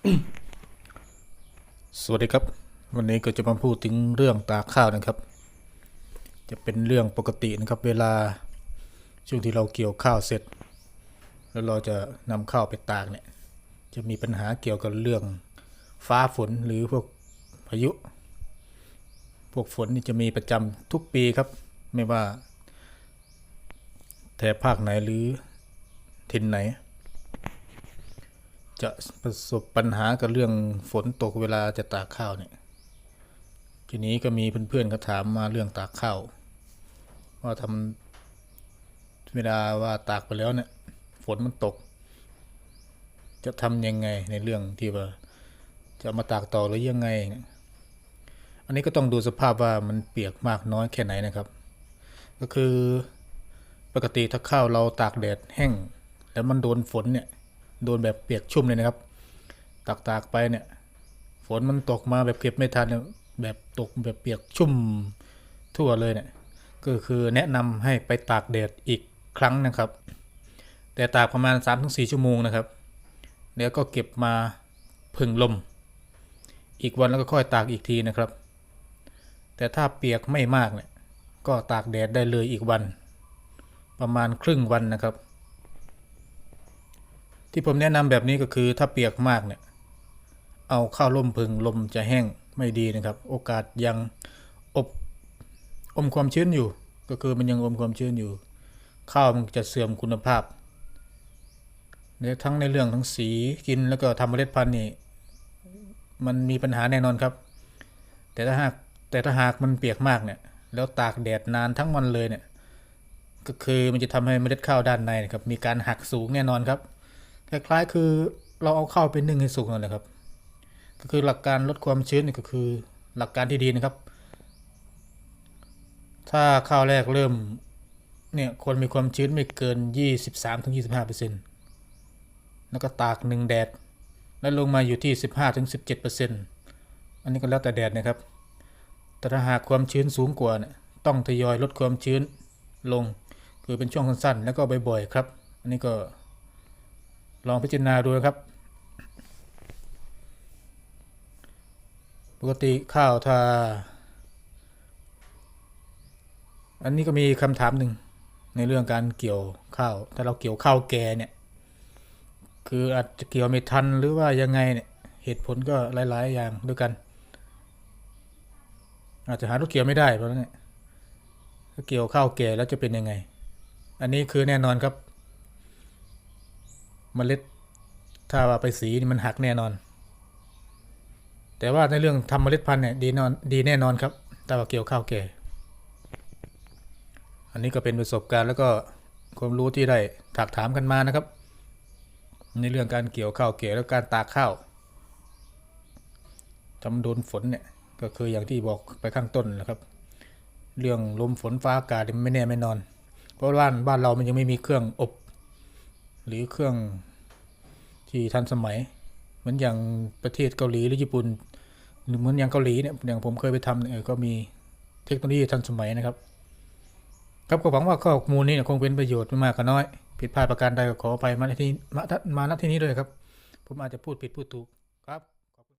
สวัสดีครับ วันนี้ก็จะมาพูดถึงเรื่องตากข้าวนะครับ จะเป็นเรื่องปกตินะครับ เวลาช่วงที่เราเกี่ยวข้าวเสร็จ แล้วเราจะนำข้าวไปตากเนี่ย จะมีปัญหาเกี่ยวกับเรื่องฟ้าฝนหรือพวกพายุ พวกฝนนี่จะมีประจำทุกปีครับ ไม่ว่าแถบภาคไหนหรือถิ่นไหน จะประสบปัญหากับเรื่องฝนตกเวลาจะตากข้าวเนี่ย ทีนี้ก็มีเพื่อนๆก็ถามมาเรื่องตากข้าวว่าทำเวลาว่าตากไปแล้วเนี่ย ฝนมันตก จะทำยังไงในเรื่องที่ว่า จะมาตากต่อหรือยังไง อันนี้ก็ต้องดูสภาพว่ามันเปียกมากน้อยแค่ไหนนะครับ ก็คือปกติถ้าข้าวเราตากแดดแห้ง แล้วมันโดนฝนเนี่ย โดนแบบเปียกชุ่มเลยนะครับ ตากตากๆไปเนี่ย ฝนมันตกมาแบบเก็บไม่ทันเนี่ยแบบตกแบบเปียกชุ่มทั่วเลยเนี่ย ก็คือแนะนำให้ไปตากแดดอีกครั้งนะครับ แต่ตากประมาณ 3-4 ชั่วโมงนะครับ แล้วก็เก็บมาพึ่งลม อีกวันแล้วก็ค่อยตากอีกทีนะครับ แต่ถ้าเปียกไม่มากเนี่ย ก็ตากแดดได้เลยอีกวัน ประมาณครึ่งวันนะครับ ที่ผมแนะนำแบบนี้ก็คือถ้าเปียกมากเนี่ยเอาเข้าวร่มพึงลมจะแห้งไม่ดีนะครับ โอกาสยังอบอมความชื้นอยู่ ก็คือมันยังอมความชื้นอยู่ ข้าวมันจะเสื่อมคุณภาพในทั้งในเรื่องทั้งสีกินแล้วก็ทำเมล็ดพันธุ์นี่มันมีปัญหาแน่นอนครับ แต่ถ้าหากแต่ถ้าหากมันเปียกมากเนี่ยแล้วตากแดดนานทั้งวันเลยเนี่ยก็คือมันจะทำให้เมล็ดข้าวด้านในนะครับมีการหักสูงแน่นอนครับ คล้ายๆคือเราเอาข้าวไปนึ่งให้สุกนั่นแหละครับ ก็คือหลักการลดความชื้นนี่ก็คือหลักการที่ดีนะครับ ถ้าข้าวแรกเริ่มเนี่ยควรมีความชื้นไม่เกิน 23-25%แล้วก็ตากหนึ่งแดด แล้วลงมาอยู่ที่ 15-17%อันนี้ก็แล้วแต่แดดนะครับ แต่ถ้าหากความชื้นสูงกว่าเนี่ยต้องทยอยลดความชื้นลง คือเป็นช่วงสั้นๆ แล้วก็บ่อยๆครับ อันนี้ก็ ลองพิจารณาดูนะครับ ปกติข้าวถ้าอันนี้ก็มีคำถามหนึ่งในเรื่องการเกี่ยวข้าว ถ้าเราเกี่ยวข้าวแก่เนี่ย คืออาจจะเกี่ยวไม่ทันหรือว่ายังไงเนี่ย เหตุผลก็หลาย ๆ อย่างด้วยกัน อาจจะหารถเกี่ยวไม่ได้เพราะฉะนั้นเนี่ยถ้าเกี่ยวข้าวแก่แล้วจะเป็นยังไง อันนี้คือแน่นอนครับ เมล็ด ถ้าว่าไปสีนี่มันหักแน่นอน แต่ว่าในเรื่องทำเมล็ดพันธุ์เนี่ยดีนอนดีแน่นอนครับถ้าว่าเกี่ยวข้าวแก่ อันนี้ก็เป็นประสบการณ์แล้วก็ความรู้ที่ได้ถากถามกันมานะครับ ในเรื่องการเกี่ยวข้าวแก่แล้วการตากข้าวทำโดนฝนเนี่ยก็คืออย่างที่บอกไปข้างต้นนะครับ เรื่องลมฝนฟ้าอากาศไม่แน่ไม่นอน เพราะว่าบ้านบ้านเรามันยังไม่มีเครื่องอบ หรือเครื่อง ที่ทันสมัย เหมือนอย่างประเทศเกาหลีหรือญี่ปุ่น หรือเหมือนอย่างเกาหลีเนี่ยอย่างผมเคยไปทำเนี่ยก็มีเทคโนโลยีทันสมัยนะครับ ครับก็หวังว่าข้อมูลนี้เนี่ยคงเป็นประโยชน์ไม่มากก็น้อย ผิดพลาดประการใดก็ขอไปมาที่มาณที่นี้ด้วยครับ ผมอาจจะพูดผิดพูดถูกครับ